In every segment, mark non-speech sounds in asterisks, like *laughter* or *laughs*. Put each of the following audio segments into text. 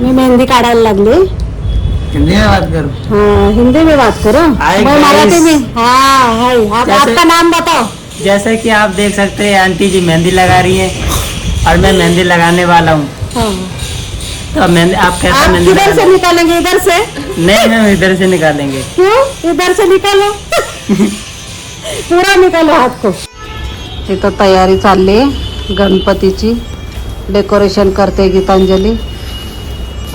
मी मेहंदी काढायला लागली. हिंदी में बात करो. हाँ हिंदी में बात करो. मैं मराठी में हाँ हाय आप आपका नाम बताओ. जैसा कि आप देख सकते हैं आंटी जी मेहंदी लगा रही है और मैं मेहंदी लगाने वाला हूँ। हाँ। तो मेहंदी आप कैसे आप मेहंदी किधर से निकालेंगे? इधर से? नहीं मैम इधर से निकालेंगे। क्यों? इधर से निकालो। पूरा निकालो हात को। तिथं तयारी चालली आहे. गणपतीची डेकोरेशन करते गीतांजली.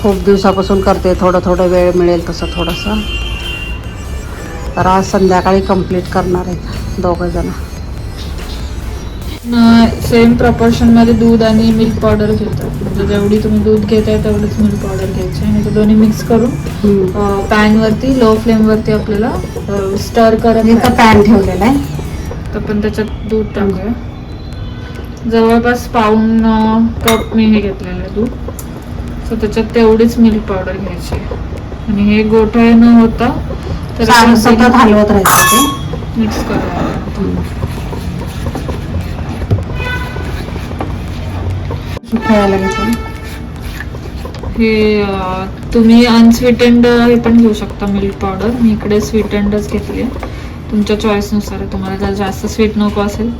खूप दिवसापासून करते थोडं थोडं वेळ मिळेल तसं थोडंसं. तर आज संध्याकाळी कंप्लीट करणार आहेत दोघं जण. सेम प्रपोर्शनमध्ये दूध आणि मिल्क पावडर घेतात म्हणजे जेवढी तुम्ही दूध घेताय तेवढीच मिल्क पावडर घ्यायची आणि ते दोन्ही मिक्स करून पॅन वरती लो फ्लेम वरती आपल्याला स्टर करत. पॅन ठेवलेला आहे. तर पण त्याच्यात दूध टाकूया. जवळपास पाऊन कप मी हे घेतलेलं आहे दूध. सो त्याच्यात तेवढीच मिल्क पावडर घ्यायची. आणि हे गोठळे न होता तर सतत हलवत राहायचं ते मिक्स हे तुम्ही अनस्वीटेंड हे पण घेऊ शकता मिल्क पावडर मी इकडे स्वीटेंडच घेतली. आहे तुमच्या चॉईसनुसार आहे. तुम्हाला जर जास्त स्वीट नको असेल.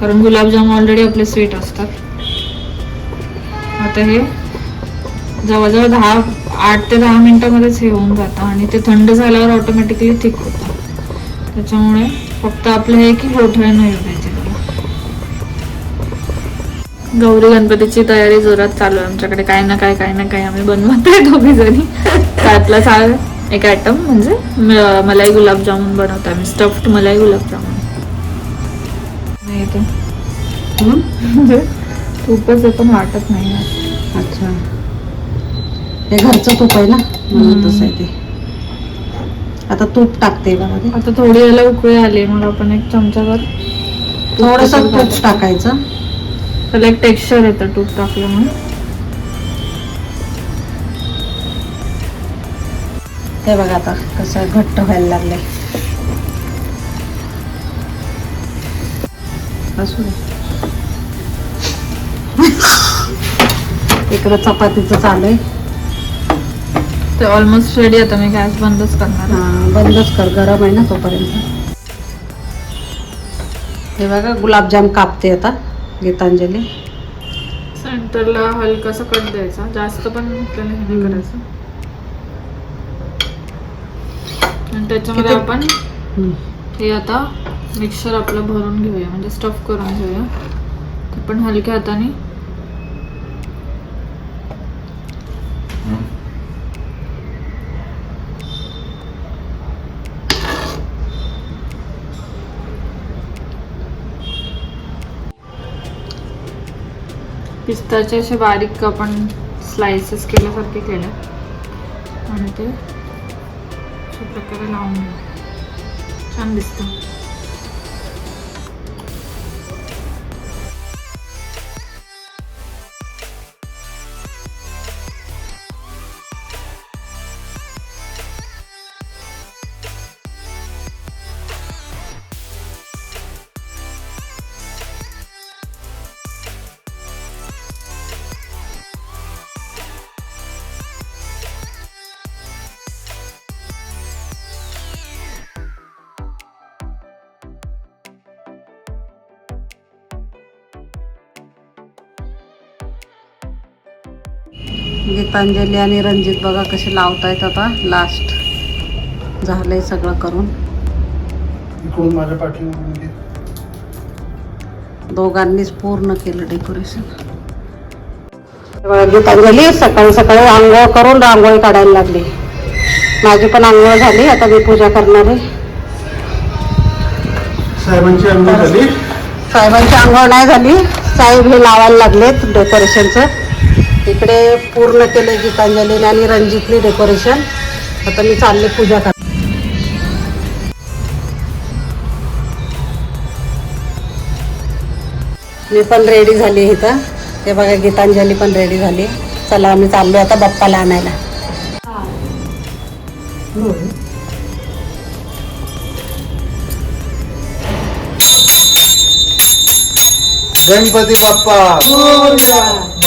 कारण गुलाबजाम ऑलरेडी आपले स्वीट असतात. आता हे जवळजवळ दहा आठ ते दहा मिनिटामध्येच हे होऊन जातं आणि ते थंड झाल्यावर ऑटोमॅटिकली थिक होतं. त्याच्यामुळे फक्त आपलं हे की गोठळे नाही त्याला गौरी गणपतीची तयारी जोरात चालू आहे. आमच्याकडे काही ना काय काही ना काही आम्ही बनवत आहे दोघी जणी. त्यातला सा एक आयटम म्हणजे मलाई गुलाबजामुन बनवतो आम्ही. स्टफ्ड मलाई गुलाबजामुन. नाही ते? म्हणजे? खूपच पण वाटत नाही. अच्छा. हे घरचं तूप आहे ना? म्हणून तसं आहे ते. आता तूप टाकते बघा ते. आता थोडी याला उकळी आली मग आपण एक चमचाभर थोडस तूप टाकायचं. त्याला एक टेक्स्चर येतं तूप टाकल्यामुळे हे बघा आता कसं घट्ट व्हायला असू दे. *laughs* इकडं चपातीचं चालू आहे. ते ऑलमोस्ट रेडी आता मी गॅस बंदच करणार. हा, बंदच कर गरम आहे ना तोपर्यंत हे बघा गुलाबजाम कापते आता गीतांजली सेंटरला हलकासा कट द्यायचा जास्त पण आपल्याला हे नाही करायचं आणि त्याच्यामध्ये? आपण. हे आता मिक्सर आपलं भरून घेऊया म्हणजे स्टफ करून घेऊया ते पण हलक्या हाताने पिस्ताचे असे बारीक आपण स्लायसेस केल्यासारखे केले. आणि ते अशा प्रकारे लावून घेऊ छान दिसतं. गीतांजली आणि रणजित बघा कसे लावतायत आता. लास्ट झालंय सगळं करून. दोघांनीच पूर्ण केलं डेकोरेशन गीतांजली सकाळी सकाळी आंघोळ करून रांगोळी काढायला लागली. माझी पण आंघोळ झाली आता मी पूजा करणार आहे. साहेबांची अंघोळ झाली? साहेबांची आंघोळ नाही झाली. साहेब हे लावायला लागलेत डेकोरेशनचं इकडे पूर्ण केले गीतांजलीने आणि रणजितने डेकोरेशन. आता मी चालले पूजा कर मी पण रेडी झाली इथं. ते बघा गीतांजली पण रेडी झाली. चला आम्ही चाललो आता बाप्पाला आणायला. गणपती बाप्पा.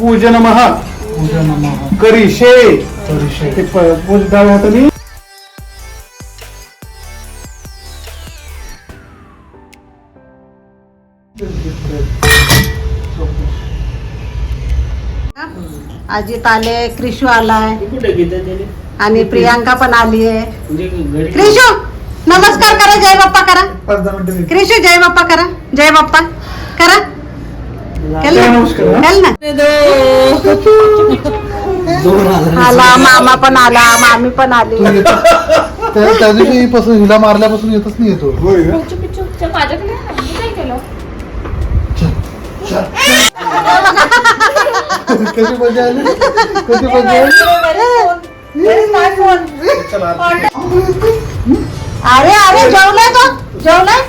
पूजन महा पूजा नमः। करिशे परिषद ते प- पूज डाव्या हाताने अजित आले क्रिशू आलाय. कुठे घेतात त्याने? आणि प्रियांका पण आली आहे म्हणजे घरी क्रिशू नमस्कार करा जय बाप्पा करा. पाच दहा मिनिटं क्रिशू जय बाप्पा करा जय बाप्पा करा केलं ना? नमस्कार. केलं ना आला मामा पण आला मामी पण आली. त्या त्या दिवशी पासून हिला मारल्यापासून येतच नाही येतो. कधी मजा आली? कधी मजा आली? अरे अरे जेवलाय तो? जेवलाय?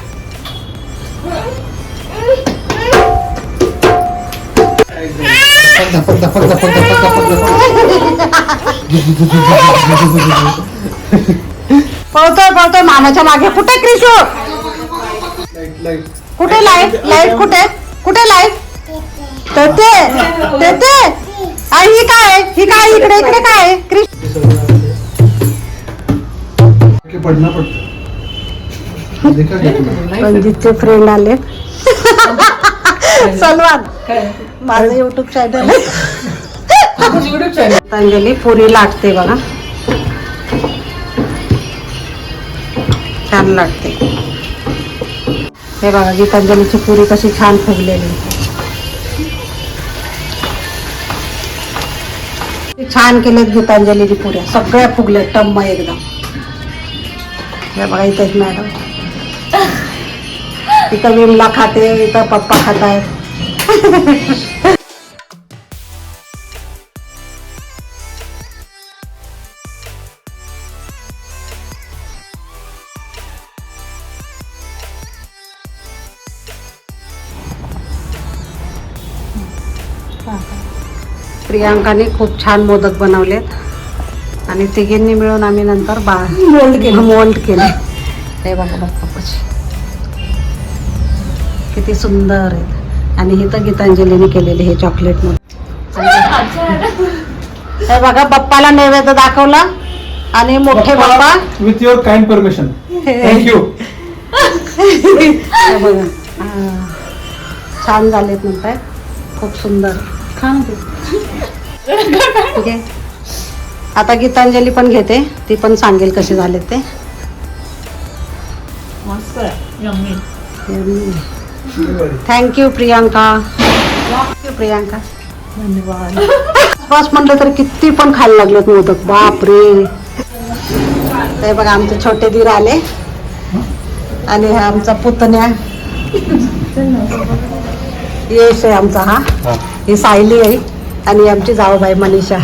पळतोय पळतोय मामाच्या मागे. कुठे क्रिशू? कुठे लाइट? लाइट कुठे कुठे लाइट? तर ते ते ते आणि ही काय ही काय इकडे इकडे काय? क्रिश *laughs* रणजितचे फ्रेंड आले *laughs* *laughs* सलमान. माझं युट्यूब चॅनल गीतांजली पुरी लाटते बघा. छान लाटते हे बघा गीतांजलीची पुरी कशी छान फुगलेली. छान केलेत गीतांजलीची पुऱ्या. सगळ्या फुगल्या टम्म एकदम. हे बघा इथे एक मॅडम इथं विमला खाते इथं पप्पा खात आहेत प्रियांकाने खूप छान मोदक बनवलेत. आणि तिघींनी मिळून आम्ही नंतर बा मोल्ड केलं. मोल्ड केले. हे बघा बघा किती सुंदर आहेत. आणि ही तर गीतांजलीने केलेली हे चॉकलेट हे बघा बाप्पाला नैवेद्य दाखवला. आणि मोठे Bappa with your kind permission thank you बघा. हा. छान झालेत म्हणताय. खूप सुंदर. आता गीतांजली पण घेते. ती पण सांगेल कसे झालेत ते. मस्त थँक्यू प्रियांका. थँक्यू प्रियांका. धन्यवाद बस म्हटलं तर किती पण खायला लागलेत मोदक. बापरे. हे बघा आमचे छोटे दीर आले. आणि हा आमचा पुतण्या. यश आहे आमचा हा. ही. सायली आहे. आणि आमची जाऊबाई मनीषा.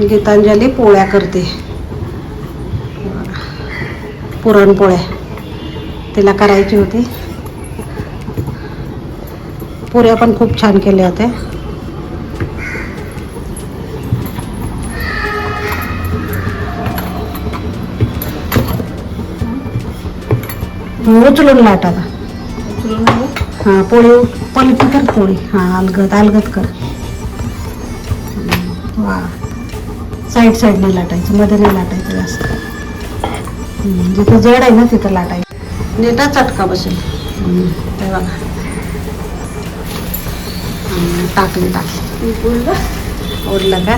गीतांजली पोळ्या करते. पुरणपोळ्या. तिला करायची होती. पुऱ्या पण खूप छान केल्या होत्या. उचलून लाट. आता हा पोळी पलटी कर पोळी. हा अलगत अलगत कर. साईड साईडने लाटायचं मध्ये नाही लाटायचं जास्त. जिथं जड आहे ना तिथं लाटायचं. नीटा चटका बसेल. ते बघा. टाकली टाकली ओढलं का?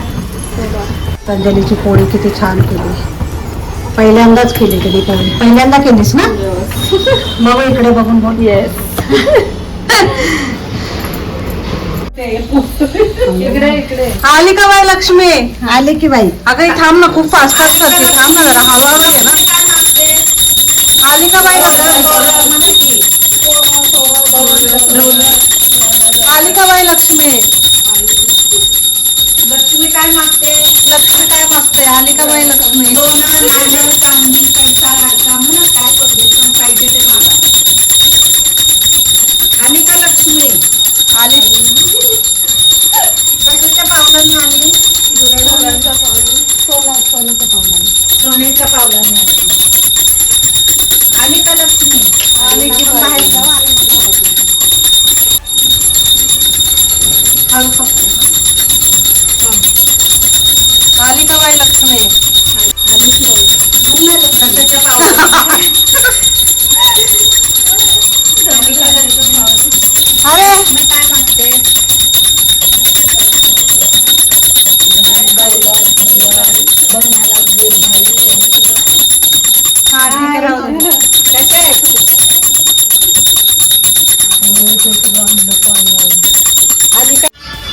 पतंजलीची पोळी किती छान केली. पहिल्यांदाच केली कधी पोळी. पहिल्यांदा केलीस ना? *laughs* बघू इकडे बघून बोल. येस *laughs* आली का बाई लक्ष्मी? आली की बाई. अगं ही थांब ना खूप फास्ट फास्ट करते थांब ना जरा हळूहळू घे ना. आली का बाई? आली का बाई लक्ष्मी? लक्ष्मी काय मागते? लक्ष्मी काय मागते? आली का बाई लक्ष्मी? आली का लक्ष्मी? आली. Wala.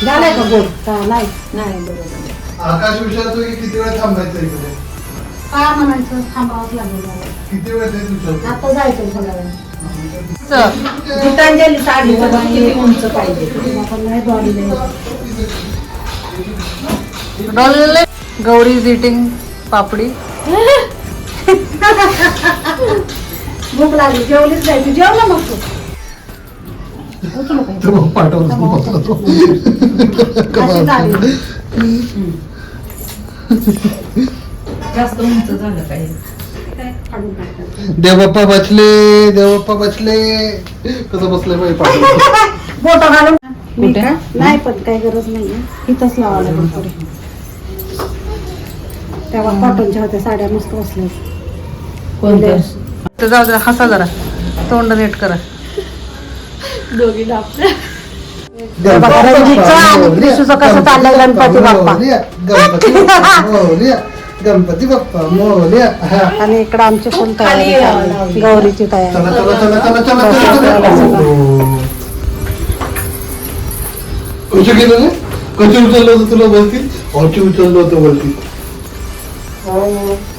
झालंय का का नाही. नाही बरोबर. आकाश विचारतो की किती वेळ थांबायचं इकडे? काय म्हणायचं? थांबावंच लागेल. मला. किती वेळ आता जायचं सगळ्या गीतांजली पण किती उंच पाहिजे. आपण नाही डॉलले गौरी इटिंग पापडी. *laughs* भूक लागली. जेवलीच नाही. तू जेवला मग तू? तर मग पाठवून बसला तो. अशी झाली. जास्त उंच झालं काही काय काढून टाकतात. देवप्पा बसले देवप्पा बसले. कसं बसले बाई बोटं घालून. मी का? नाही पण काही गरज नाही इथंच लावा लागेल पुढे. तेव्हा कॉटनच्या होत्या साड्या मस्त बसल्या. कोणत्या? जाऊ जरा हसा जरा. तोंड नीट करा. दोघी दाबल्या बघा, रणजितचं आणि कृष्णचं कसं चाललंय गणपती बाप्पा. मोरया, गणपती बाप्पा. *laughs* मोरया, गणपती बाप्पा. मोरया. हा. आणि इकडं आमची फुल तयारी चालली. गौरीची चला तयारी चला चला चला चला चला. चला हो. कशी गेलं रे? कशी उचललं होतं तुला बोलतील औची उचललं होतं बोलतील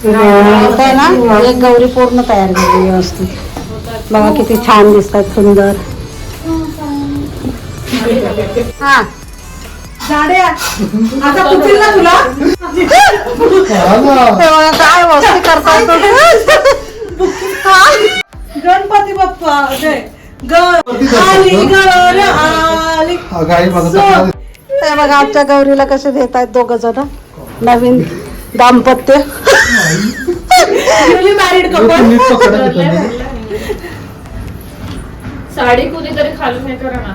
इथं आहे ना? एक गौरी पूर्ण तयार झाली व्यवस्थित. बघा किती छान दिसतात सुंदर. हा. आता ना तुला. तेव्हा काय वस्ती करतात गणपती बाप्पा जय माझं. ते बघा आमच्या गौरीला कसे देत आहेत दोघ जण. नवीन दाम्पत्य. मॅरिड. साडी कुणीतरी खालून हे करा ना.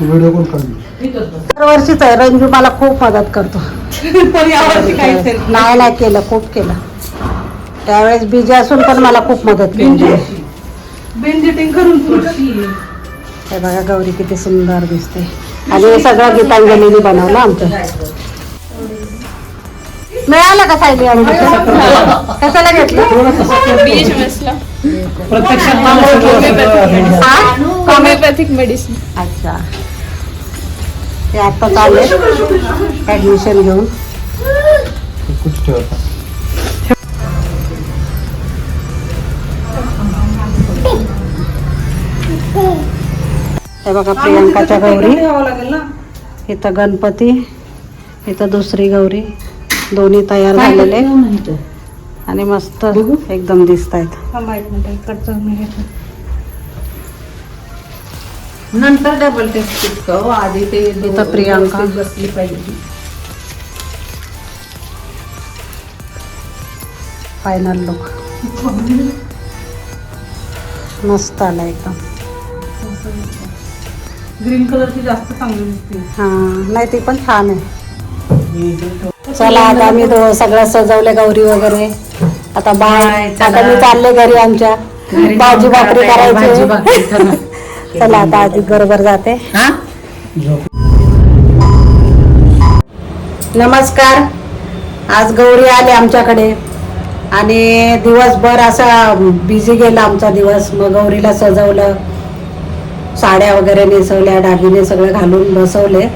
व्हिडिओ कोण काढली? दरवर्षीच आहे. रंजू मला खूप मदत करतो. पण यावर्षी काहीच नाही नाही केलं खूप केलं. त्यावेळेस बिजी असून पण मला खूप मदत केली. बेंजिटिंग करून हे बघा गौरी किती सुंदर दिसते. आणि हे सगळं गीतांजलीने बनवलं आमचं. मिळालं का सायली आणि कशाला घेतलं? हा? Homeopathic medicine. अच्छा. ते आता चालू ऍडमिशन घेऊन. हे बघा प्रियंकाच्या गौरी. इथं गणपती इथं दुसरी गौरी. दोन्ही तयार झालेले. आणि मस्त एकदम दिसत आहेत नंतर डबल टेस्ट चिटकव आधी ते इथं प्रियांका. बसली पाहिजे. फायनल लुक मस्त आला एकदम. ग्रीन कलरची जास्त चांगली दिसते. हा नाही ती पण छान आहे. चला आता आम्ही सगळं सजवले गौरी वगैरे. आता बाय आता मी चालले घरी आमच्या. भाजी भाकरी करायची. चला आता आधी बरोबर जाते. नमस्कार. आज गौरी आली आमच्याकडे. आणि दिवसभर असा बिझी गेला आमचा दिवस. मग गौरीला सजवलं. साड्या वगैरे नेसवल्या दागिने सगळे घालून बसवले.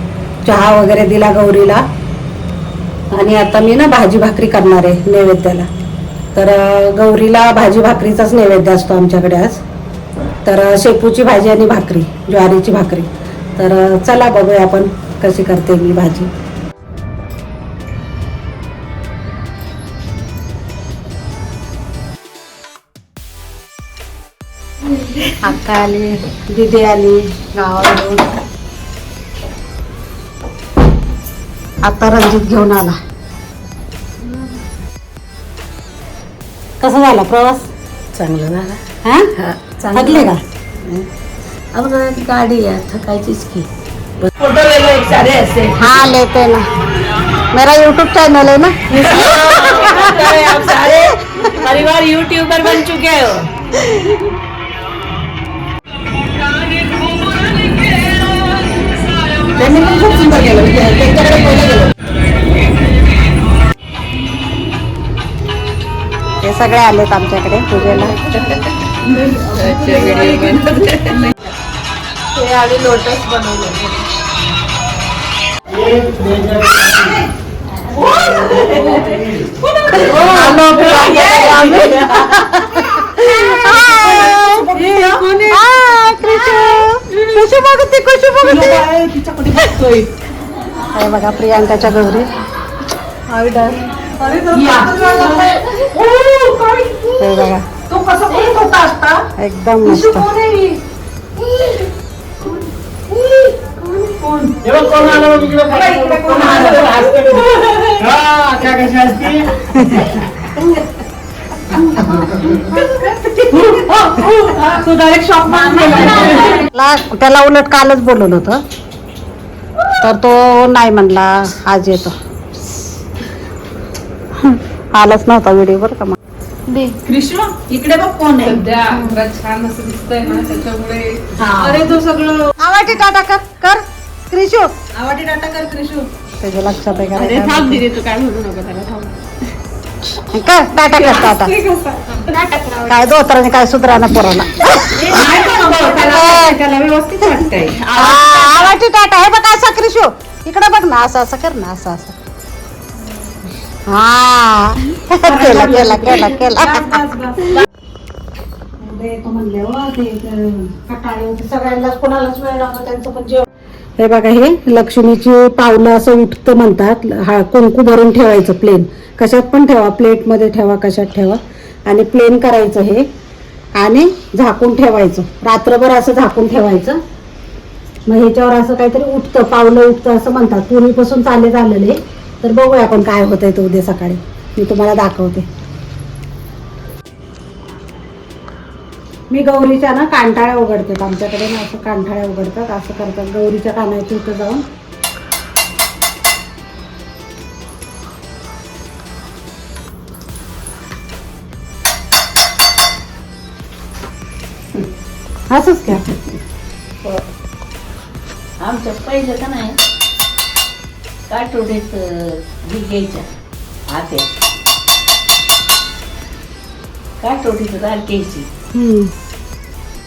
चहा वगैरे दिला गौरीला. आणि आता मी ना भाजी भाकरी करणार आहे नैवेद्याला. तर गौरीला भाजी भाकरीचाच नैवेद्य असतो आमच्याकडे आज. तर शेपूची भाजी आणि भाकरी ज्वारीची भाकरी. तर चला बघूया आपण कशी करते मी भाजी. अक्का आली. दिदी आली. गावाकडून. आता रणजित घेऊन आला. कसा झाला प्रवास? चांगलं झालं. हा. थकले का? गाडी आहे थकायचीच की. हाँ लेते ना. मेरा यूट्यूब चैनल है ना? *laughs* परिवार यूट्यूबर बन चुके हो. त्यांनी पण खूप सुंदर केलं म्हणजे त्यांच्याकडे पहिले गेलो. ते सगळे आलेत आमच्याकडे पूजेला. हे आणि लोटस बनवलं कशी बघा प्रियांकाच्या गौरी आवडा बघा. तो कसा करत होता आता? एकदम मस्त. कोण आहे ही? तेव्हा कोण आलं मग इकडे. बघा इकडे कोण आलं? हा, क्या कशी असती? तो डायरेक्ट शॉप ला- त्याला उलट कालच बोलवलं होतं. तर तो नाही म्हणला आज येतो. आलाच नव्हता व्हिडिओ बरं का मग. कृष्ण इकडे बघ कोण आहे. सध्या छान असं दिसतंय ना त्याच्यामुळे अरे तो सगळं आवाटी टाटा कर कर. क्रिशू आवाटी टाटा कर कृष्ण त्याच्या लक्षात आहे अरे थांब तू काय म्हणू नको त्याला थांब. काय? कर टाटा. कर *laughs* टाटा काय दोतराने काय सुधराना पोराला? *laughs* *laughs* त्याला- व्यवस्थित वाटतंय. आवाटी टाटा. हे बघ असं क्रिशू इकडे बघ ना असं असं कर ना असं असं हा केला केला केला केला हे बघा हे लक्ष्मीची पावलं असं उठतं म्हणतात. हा कुंकू भरून ठेवायचं प्लेन कशात पण ठेवा प्लेटमध्ये ठेवा कशात ठेवा. आणि प्लेन करायचं हे. आणि झाकून ठेवायचं. रात्रभर असं झाकून ठेवायचं. मग ह्याच्यावर असं काहीतरी उठतं पावलं उठतं असं म्हणतात. पूर्वीपासून चालले झालेले तर बघूया आपण काय होतंय ते उद्या सकाळी. मी तुम्हाला दाखवते. मी गौरीच्या ना कांठाळ्या उघडतात. आमच्याकडे ना असं कांठाळ्या उघडतात. असं करतात. गौरीच्या कानाच्या इथं जाऊन. असंच घ्या हो. आमच्या पहिलं का नाही. काठोडीत ही घ्यायच्या आत्या काठोडीत दाल घ्यायची.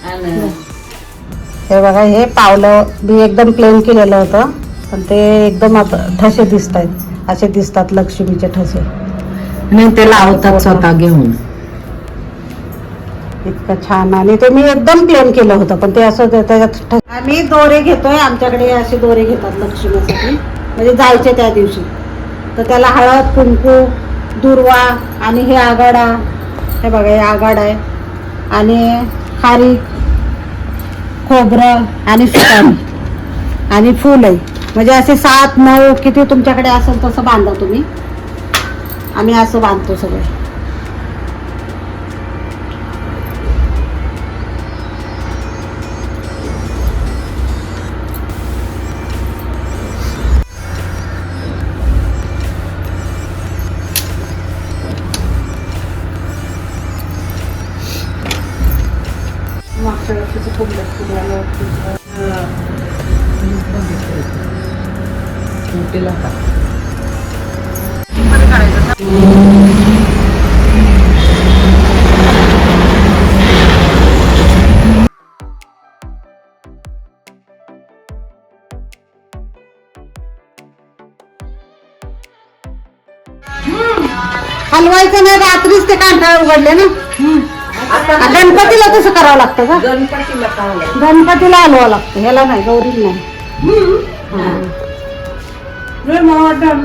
आणि हे बघा हे पावलं मी एकदम प्लेन केलेलं होतं पण ते एकदम आता ठसे दिसत आहेत असे दिसतात लक्ष्मीचे ठसे. आणि ते लावतात स्वतः घेऊन. इतकं छान. आणि ते मी एकदम प्लेन केलं होतं पण ते असं त्याच्यात आम्ही दोरे घेतोय आमच्याकडे असे दोरे घेतात लक्ष्मीसाठी. म्हणजे जायचे त्या दिवशी. तर त्याला हळद कुंकू दुर्वा आणि हे आगाडा. हे बघा हे आगाड आहे. आणि हारी खोबरं आणि सुपारी. आणि फूल आहे. म्हणजे असे सात नऊ किती तुमच्याकडे असेल तसं बांधा तुम्ही. आम्ही असं बांधतो सगळं. मागच्या वर्षीचं खूप लक्ष हलवायचं नाही रात्रीच ते कांठाळ उघडले ना. गणपतीला तसं करावं लागतं का? गणपतीला पावलं गणपतीला हलवावं लागतं. ह्याला नाही गौरीला नाही. मला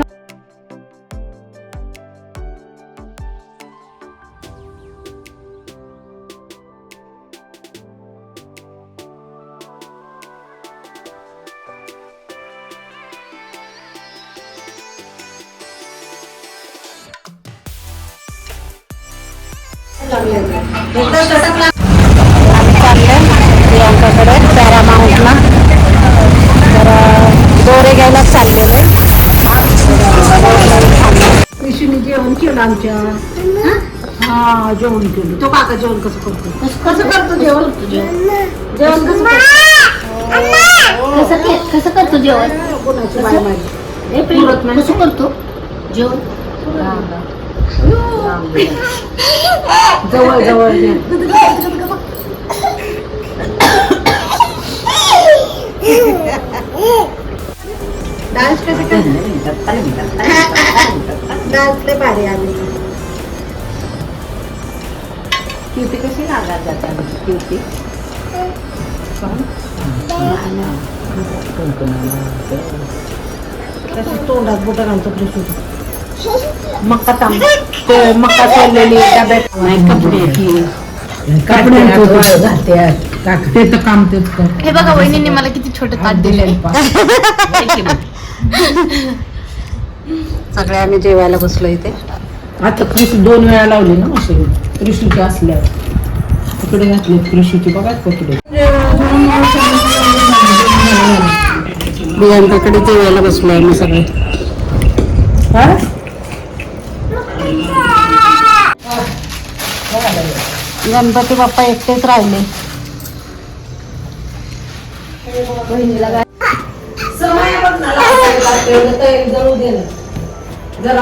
केलं तो काका जेवण कसं करतो? कसं करतो? जेवण? जेवण कसं कसं के- कसं करतो जेवण? कोणाची माझी हे कसं करतो? जेवण? जवळ जवळ घे. डान्स कसे डान्स लय भारी आम्ही किती कशी लागत जातात किती कशी तोंडात बोट घालतो कृषी *laughs* मक्का तांब डब्यात नाही कपडे ते. तर काम तेच कर हे बघा वहिनीने मला किती छोटे ताट दिले सगळे आम्ही जेवायला बसलो इथे. आता कृषी दोन वेळा लावली ना मशीन. कृषीची असल्यावर तिकडे घातले कृषीची बघा कपडे बियांकाकडे जेवायला बसलो आम्ही सगळे. हा? गणपती बाप्पा एकटेच राहिले. जरा